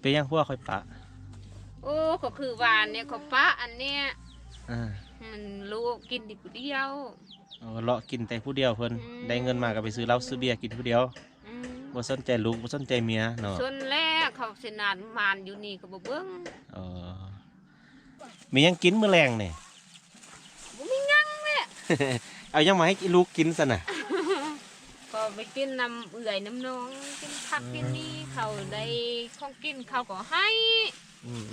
เป็นยังพวกค่อยปะโอ้ก็คือวานเนี่ยเขาปะอันเนี้ยอ่ามันลูกกินดิบเดียว เอาเลาะกินแต่ผู้เดียวเพิ่นอืม ได้เงินมาก็ไปซื้อเหล้าซื้อเบียร์กินผู้เดียวอืมบ่สนใจลูกบ่สนใจเมียเนาะส่วนแรกเขาสนานมานอยู่นี่ก็บ่เบิ่งเออมียังกินมื้อแรงนี่ บ่มีหยังแหละ เอายังมาให้ลูกกินซะน่ะก็ ไปกินน้ำเอื่อยน้ำนองกินผักกินนี่เขาได้ของกินเขาก็ให้ อืม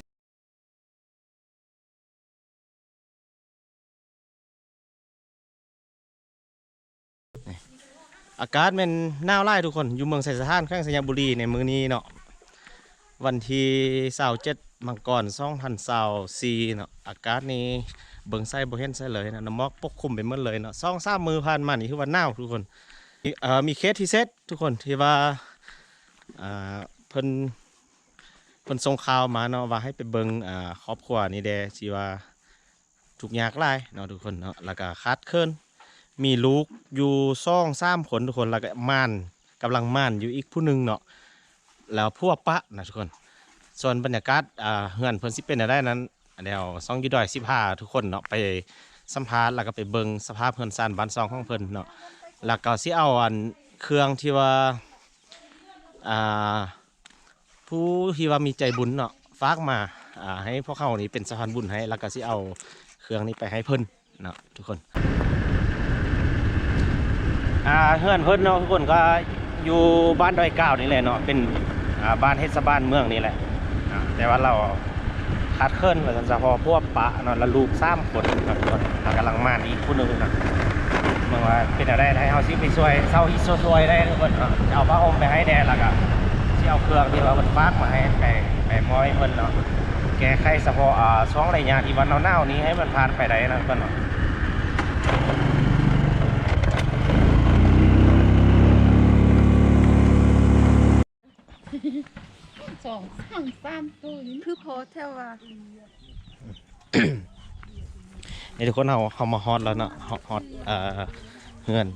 อากาศแมันหนาวไล่ทุกคน อยู่เมืองไสสถานแข้งสยามบุรีในมือนี้เนาะวันที่27มังกร2024เสาซีเนาะอากาศนี้เบิ่งไส้บ่เห็นไส้เลยนะน้ำมอกปกคลุมไปหมดเลยเนาะสองสามมือผ่านมานี่คือว่าหนาวทุกคน มีเคสที่เซตทุกคนที่ว่าเพิ่นเพิ่นส่งข่าวมาเนาะว่าให้ไปเบิ่งครอบครัวนี่แดสิว่าทุกยากหลายเนาะทุกคนเนาะแล้วก็ขาดเคินมีลูกอยู่ซ่องสามคนทุกคนแล้วก็ม่านกำลังม่านอยู่อีกผู้หนึ่งเนาะแล้วพวกปะนะทุกคน ส่วนบรรยากาศเฮือนเพิ่นสิเป็นได้นั้นเดี๋ยวซ่องยูดอย15ทุกคนเนาะไปสัมภาษณ์แล้วก็ไปเบิ่งสภาพเฮือนซานบ้านซองของเพิ่นเนาะ แล้วก็สิเอาอันเครื่องที่ว่าอ่าผู้ที่ว่ามีใจบุญเนาะฝากมาอ่าให้พวกเขานี่เป็นสะพานบุญให้แล้วก็สิเอาเครื่องนี้ไปให้เพิ่นเนาะทุกคนอ่าเฮือนเพิ่นเนาะทุกคนก็อยู่บ้านดอยเก้าวนี่แหละเนาะเป็นอ่าบ้านเทศบาลเมืองนี่แหละอ่าแต่ว่าเราขาดเคลื่อนว่าซั่นซะพอพวกปะเนาะแล้วลูกสามคนเนาะทุกคนกำลังมาอีกผู้หนึงเนาะ เมื่อว่าเป็นอะไรให้เฮาสิไปช่วยเซาอีช่วยๆได้ทุกคนเนาะจะเอาผ้าห่มไปให้แดแล้วก็ที่เอาเครื่องที่ว่ามันฟากมาให้ไปไปมอยเพิ่นเนาะแก้ไขเฉพาะอ่าช่องระยะที่วันหนาวๆนี้ให้มันผ่านไปได้นะเพิ่นเนาะสองสามสามตัวนี่คือโพสเทว่า นี่ทุกคนเฮาเฮามาฮอตแล้วเนาะฮอตฮอตอ่าเฮือน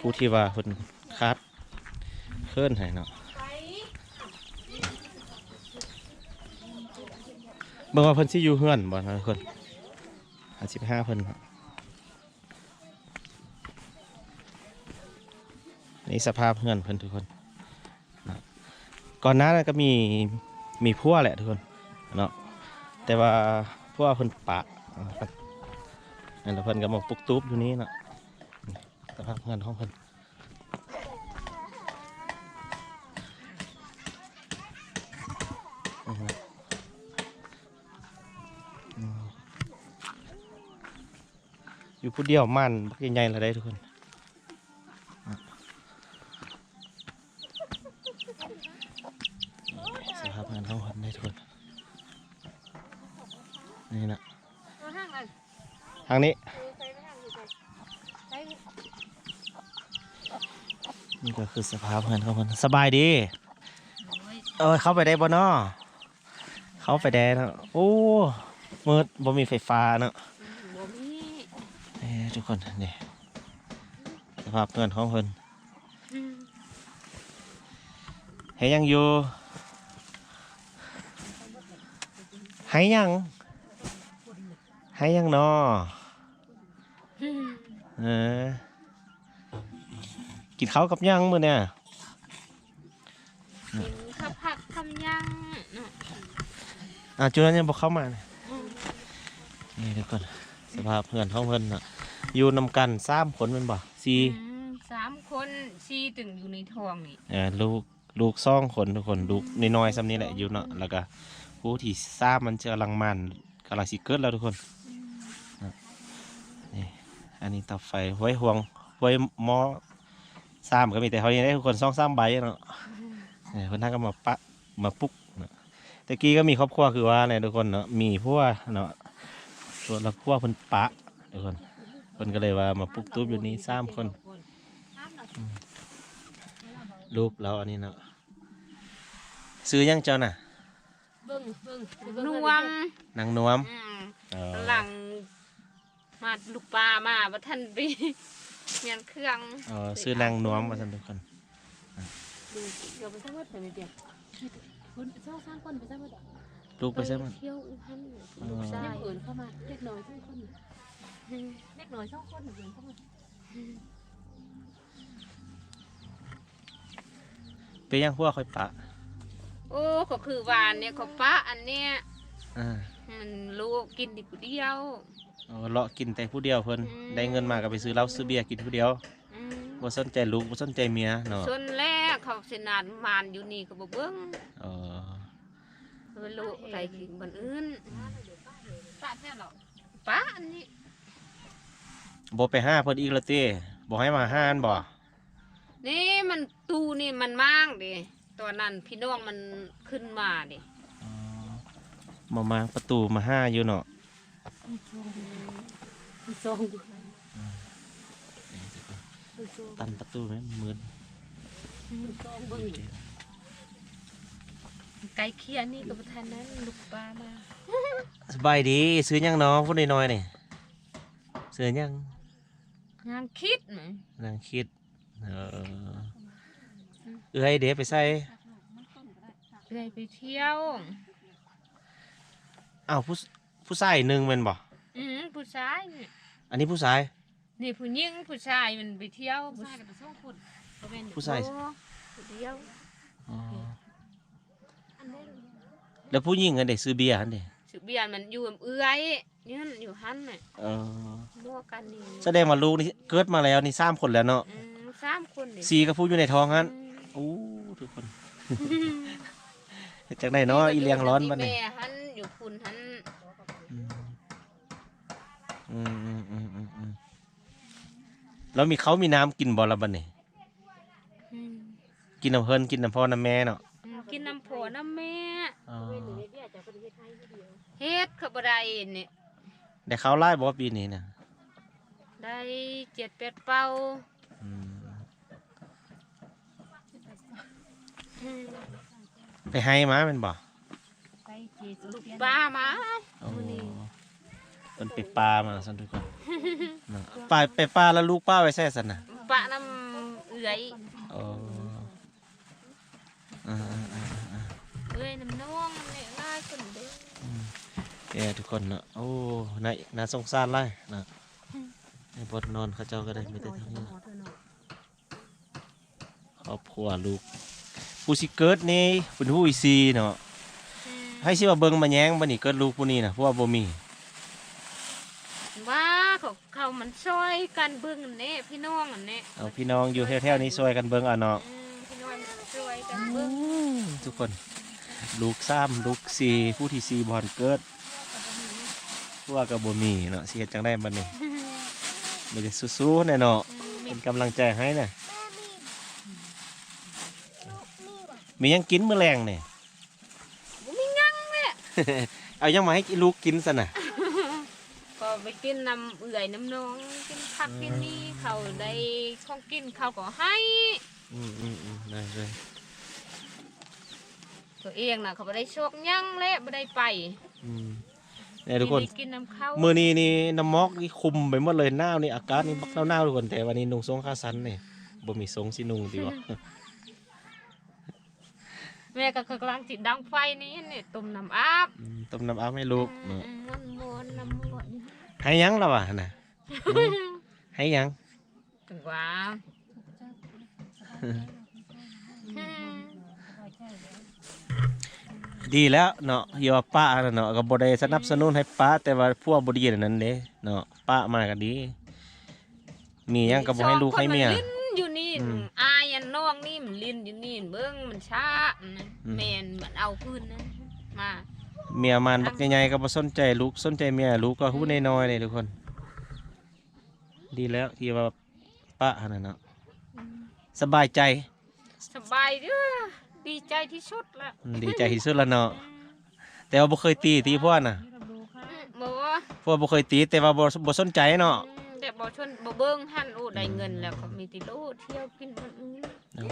ผู้ที่ว่าเพิ่นคาดเคลื่อนให้เนาะเบิ่งว่าเพิ่นสิอยู่เฮือนบ่นะทุกคน55เพิ่นเนาะนี่สภาพเฮือนเพิ่นทุกคนนะก่อนหน้านั้นก็มีมีพัวแหละทุกคนเนาะแต่ว่าพัวเพิ่นปะ นะครับนั่นเพิ่นก็มาปุกตูบอยู่นี้นะสภาพเงินของเพิ่นอือยู่ผู้เดียวมันบักใหญ่ๆเลยได้ทุกคนสภาพเงินของเพิ่นได้ทุกคนนี่นะ ห้างอัน ทางนี้ใส่ไปห้างอยู่ใส่นี่ก็คือสภาพเพื่อนของเพื่อนสบายดี เออเข้าไปได้บ่เนาะเข้าไปได้เนาะโอ้มืดบ่มีไฟฟ้าเนาะเอ้ทุกคนนี่สภาพเพื่อนของเพื่อนอืมเฮ้ยยังอยู่ให้ยังให้ยังเนาะอืม เออ กินข้าวกับยังมื้อเนี่ยกินข้าวผักคำยังเนาะอะจุนั้นยังบอกเข้ามาเนี่ยอืมนี่ทุกคนสภาพเพื่อนของเพื่อนน่ะ อยู่นำกันสามคนแมันบ่สี่อืมสามคนชีตึงอยู่ในท้องนี่เออลูกลูกสองคนทุกคนลูกน้อยๆซ้ำนี้แหละอยู่เนาะแล้วก็ผู้ที่ทราบมันจะกำลังมันกำลังสิเกิดแล้วทุกคนอะนี่ อันนี้เตับไฟไว้ห่วงไว้หมอสามก็มีแต่เขายังได้ทุกคนสองสามใบเนาะเนี่ยคนท่านก็มาปะมาปุ๊กเนาะตะกี้ก็มีครอบครัวคือว่าเนี่ยทุกคนเนาะมีพวกเนาะส่วนละพวกเพิ่นปะทุกคนเพิ่นก็เลยว่ามาปุ๊กตุ๊บอยู่นี่สามคน รูปเราอันนี้เนาะซื้อยังเจ้าน่ะเบิ่งเบิ่งนวมนางนวมอืมเออหลังมา ลูกปลามาว่าท่านไปเมียนเครื่องเออซื้อนางนวมมาสันทุกคนดูเดี๋ยวไปทั้งหมดเลยเดียวคนสองสามคนไปซะหมดอะลูกไปใช่มั้ยเที่ยวอู่ฮั่นอ๋อลูกชายัยงเอินเข้ามาเล็กน้อยสองคนเล็กน้อยสองคนเอินเข้ามาเป็นยังพวกค่อยปะ โอ้ก็คือวานเนี่ยเขาปะอันเนี้ยอ่ามันลูกกินดิผู้เดียว เอาเลาะกินแต่ผู้เดียวเพิ่นอืม ได้เงินมาก็ไปซื้อเหล้าซื้อเบียร์กินผู้เดียวอืมบ่สนใจลูกบ่สนใจเมียเนาะส่วนแรกเขาสินานมานอยู่นี่ก็บ่เบิ่งอ๋อเออลูกไปกินบนอื่นปะแท้หรอปะอันนี้บ่ไปหาเพิ่นอีกและติบ่ให้มาหาอันบ่นี่มันตูนี่มันมั่างดิตอนนั้นพี่น้องมันขึ้นมาดิอ๋อมามางประตูมาหาอยู่เนาะมี ซองอยู่ตันประตูแม่นมืดมีซองเบิ่งไก่เคียนี่ก็ประทานนั้นลูกปลามาสบายดีซื้อยังเนาะพูดน้อยๆนี่ซื้อยังงานคิดไหมนางคิดเออเอ้ยเดี๋ยวไปใส่เลยไปเที่ยวอ้าวผู้ ผู้ชายหนึ่งแมันบ่อืมผู้ชายนี่อันนี้ผู้ชาย นี่ผู้หญิงผู้ชายมันไปเที่ยวผู้ชายกับสองคนบ่แม่นผู้ชาย โอ้ผู้เที่ยวอ๋อแล้วผู้หญิงอันเด็กซื้อเบียร์อันเด็กสือเบียนมันอยู่กับเอื้อยนี่มันอยู่หันน่ะเออบัวกันนี่แสดงว่าลูกนี่เกิดมาแล้วนี่สามคนแล้วเนาะอืมสามคนนี่สี่กับผู้อยู่ในท้องฮันอืม โอ้ทุกคนจากไหนเนาะอีเลียงร้อนบัดนี้ แม่หันอยู่คุณหัน อืมอืมอืมอืมอืมแล้วมีเขามีน้ำกินบ่ละบัดนี้อืมกินน้ำเพิ่นกินน้ำพ่อน้ำแม่เนาะอืมกินน้ำผัวน้ำแม่อ๋อเฮ็ดเขาบ่ได้นี่ได้เขาวไล่บ่ปีนี้เนี่ยได้เจ็ดแปดเป้าอืมอืมไปให้มาเป็นบ่ไปเจสุลูกปลามา โอ้ เป็นไปปลามาสันทุกคนเนาะปลาไปปลาแล้วลูกป้าไว้แซ่สันน่ะปลาน้ำเอื้อยอ๋ออ่าอ่าอ่าอ่าเอื้อยน้ำน้องนี่ง่ายคนเด้อเอ้ทุกคนเนาะโอ้น่าน่าสงสารไล่นะให้บดนอนเขาเจ้าก็ได้ไม่ได้ทั้งนี้ครอบครัวลูก ผู้สิเกิดนี่เป็นผู้อีซีเนาะอืมให้สิว่าเบิ่งมาแย้งบ่นี่เกิดลูกผู้นี้น่ะเพราะว่าบ่มี ว่าเขาเขามันช่วยกันเบิ่งอันนี้พี่น้องอันนี้เอาพี่น้องอยู่แถวๆนี้ช่วยกันเบิ่งเอาเนาะอืมพี่น้องมันช่วยกันเบิ่งทุกคน ลูกซ้ำลูกสี่ผู้ที่สี่บอลเกิดพวกกับบ่มีเนาะสิเฮ็ดจังได้บัดนี้มีแต่สู้ๆแน่เนาะอืมมีเป็นกำลังใจให้น่ะมีหยังกินมื้อแรงนี่ บ่มีหยังแม่ เอายังมาให้ลูกกินซะน่ะก็ไป กินน้ำเอื่อยน้ำน้องกินผักกินนี่เขาได้ของกินเขาก็ให้อืมอืมอืมได้เลยตัวเองน่ะเขาบ่ได้โชคหยังและบ่ได้ไปอืมเนี่ยทุกคนมีได้กินน้ำข้าวมื้อนี้นี่น้ำมอกนี่คุมไปหมดเลยหนาวนี่อากาศนี่บักหนาวๆทุกคนแต่วันนี้นุ่งทรงขาสั้นนี่บ่มีทรงสินุ่งดีบ่แม่ก็กำลังจิตดังไฟนี่นี่ต้มน้ำอาบ อืมต้มน้ำอาบให้ลูก อืเนาะมมันมวนน้ำมวน ให้หยังล่ะวะน่ะให้หยังถึงว่าดีแล้วเนาะอย่าว่าป้าน่ะเนาะก็บ่ได้สนับสนุนให้ป้าแต่ว่าพวกบ่ดีนั่นเด้เนาะป้ามาก็ดี มีหยังก็บ่ให้ลูกให้เมียสองคนนลิ้นอยู่นี่อืมอายอันน้องนี่มันลิ้นอยู่นี่เบิ้งมันช้านะอืมแมนมันเอาคืนนะมา เมียมันบักใหญ่ๆก็บ่สนใจลูกสนใจเมียลูกก็ฮู้น้อยๆนี่ทุกคน ดีแล้วที่ว่าป้าหั่นน่ะเนาะสบายใจ สบายเด้อดีใจที่สุดละอืมดีใจที่สุดแล้วเนาะแต่ว่าบ่เคยตีตีพวกน่ะอืมบอกว่าพวกบ่เคยตีแต่ว่าบ่บ่สนใจเนาะอืมแต่บอกชนบอเบิ้งหันโอ้ได้เงินแล้วเขามีติโลเที่ยวกินคนอื่นอ๋อ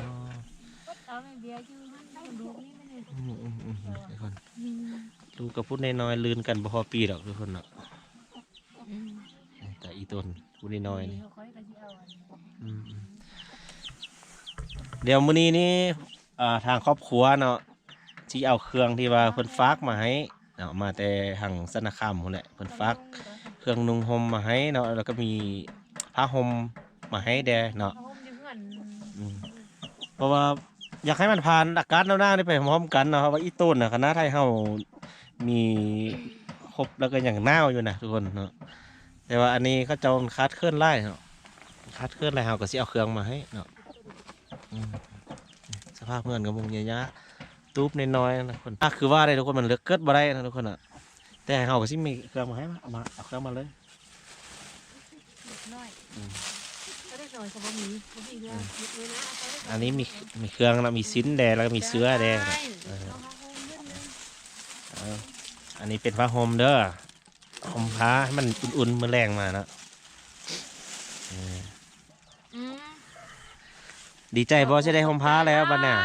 เอาแม่เบียร์อยู่มันลูกนี่ มันนี่อืมอืมอืมทุกคนลูกกับพูดน้อยๆลืนกันบ่พอปีดอกทุกคนเนาะอืมแต่อีตนพูดน้อยๆนี่เขาค่อยก็สิเอาอันนี้อืมอืมเดี๋ยวมื้อนี้นี่อ่าทางครอบครัวเนาะที่เอาเครื่องที่ว่าเพิ่นฝากมาให้เนาะมาแต่หังสนาคามพุ่นแหละเพิ่นฝากเครื่องนุ่งห่มมาให้เนาะแล้วก็มีผ้าห่มมาให้แดเนาะเอาผมอยู่เพื่อนอืมเพราะว่า อยากให้มันผ่านอากาศหน้าๆได้ไปพร้อมกันนะเพราะว่าอีต้นนะคณะไทยเฮามีครบแล้วก็อย่างหน้าอยู่นะทุกคนเนาะแต่ว่าอันนี้เขาจ้าคาดเคลื่อนไล่เนาะคาดเคลื่อนไล่เฮาก็สิเอาเครื่องมาให้เนาะสภาพเพื่อนกับมุงเยอะๆตูบน้อยๆนะทุกคนอะคือว่าได้ทุกคนมันเลือกเกิดบ่ได้นะทุกคนอะแต่เฮาก็สิมีเครื่องมาให้มาเอาเครื่องมาเลยเด็กน้อย อยเขาบ่มีบ่มีเรื่องยึดเลยนะเอาไปได้ก่อันนี้มีมีเครื่องนะมีซิ้นแดงแล้วก็มีเสื้อแดง ใช่เออ เอาผ้าห่มนิดนึงเอาอันนี้เป็นผ้าห่มเด้อห่มผ้าให้มันอุ่นๆเมื่อแรงมาเนาะเอออืม ดีใจบ่จะได้ห่มผ้าแล้วบัดน่ะ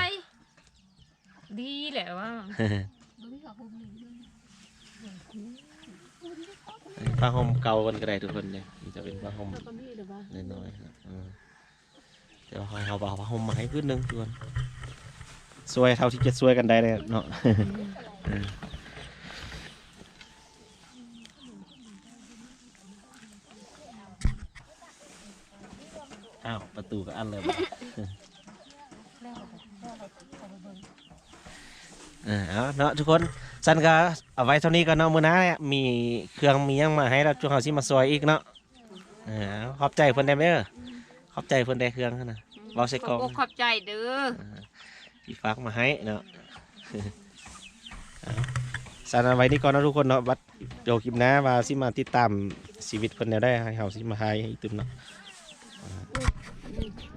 ดีแหละว่าบ่มีเขาห่มหนึ่งเลยผ้าห่มเก่ากันก็ได้ทุกคนเลยมันจะเป็นผ้าห่ม แล้วก็มีเดี๋ยวว่า น้อยๆครับ เออเดี๋ยวเขาเอาผ้าห่มมาให้พื้นหนึ่งทุกคนสวยเท่าที่จะสวยกันได้เลยเนาะอ้าวประตูก็อันเลยบ่เอาเนาะทุกคนสันก็เอาไว้เท่านี้ก็เนาะมื้อหน้าเนี่ยมีเครื่องมียังมาให้เราจุงเฮาสิมาซอยอีกเนาะออเอาขอบใจเพิ่นได้เด้อ อบใจเพิ่นได้เครื่องหั่นน่ะเว้าใส่กล่อง ขบอกขอบใจเด้อที่ฝากมาให้เนาะ เอาสันเอาไว้นี่ก่อนเนาะทุกคนเนาะบัดเดี๋ยวคลิปหน้าว่าสิมาติดตามชีวิตเพิ่นแนวได้ให้เฮาสิมาให้อีกตึมเนาะเ